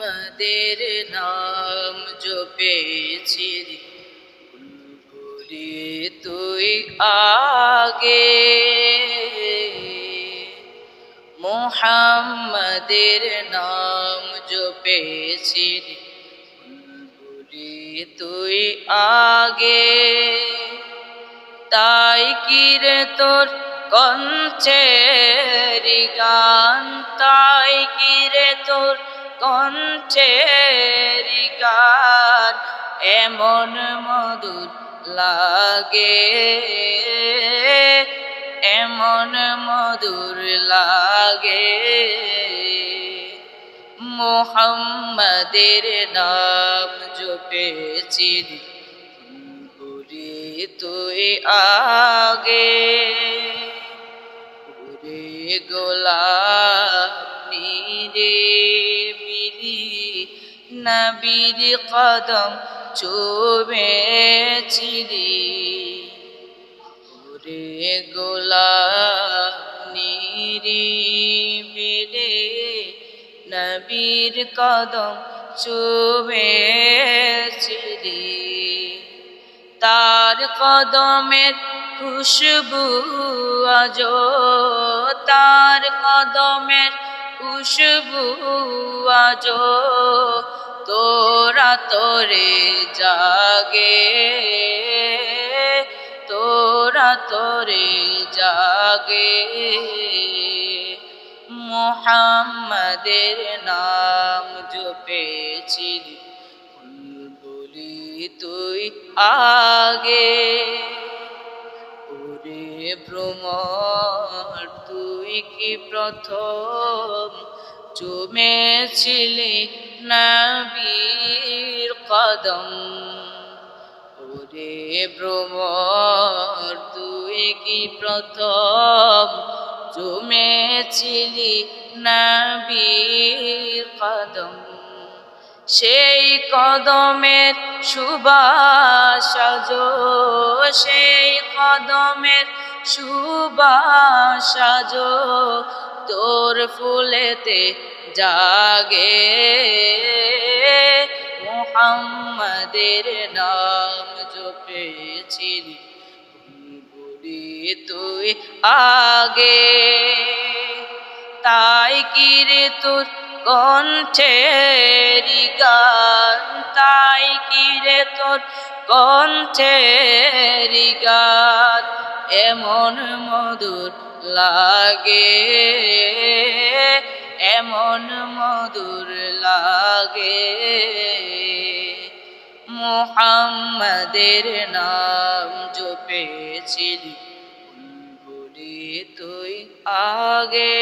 মোহাম্মদের নাম জপেছি বুলবুলি তুই আগে মোহাম্মদের নাম জপেছি বুলবুলি তুই আগে তাই কিরে তোর কঞ্চেরি গান? তাই কিরে তোর কঞ্চেরি গান এমন মধুর লাগে, এমন মধুর লাগে। মোহাম্মদের নাম জপেছি বলি তুই আগে। ওরে গোলাপ নীরে নবীর কদম চুবেছিলি। ওরে গোলাপ নীরে নবীর কদম চুবেছিলি। তার কদমের খুশবু আজ তার কদমের খুশবু আজ তোরা জাগে, তোরা তোরে জাগে। মোহাম্মদের নাম জপেছিলি বলি তুই আগে। ওরে ভ্রমর, তুই কি প্রথম চুমেছিলি নবীর কদম ওরে ভ্রমর তুই কি প্রথম জমেছিলি নবীর কদম? সেই কদমের সুবাসাজ, সেই কদমের সুবাসাজ, তোর ফুলেতে জাগে। মোহাম্মদের নাম জপেছিলি বলি তুই আগে। তাই কিরে তোর কণ্ঠেরি গান? তাই কিরে তোর কণ্ঠেরি গান? এমন মধুর লাগে, এমন মধুর লাগে। মোহাম্মদের নাম জপেছিলি। বলি তুই আগে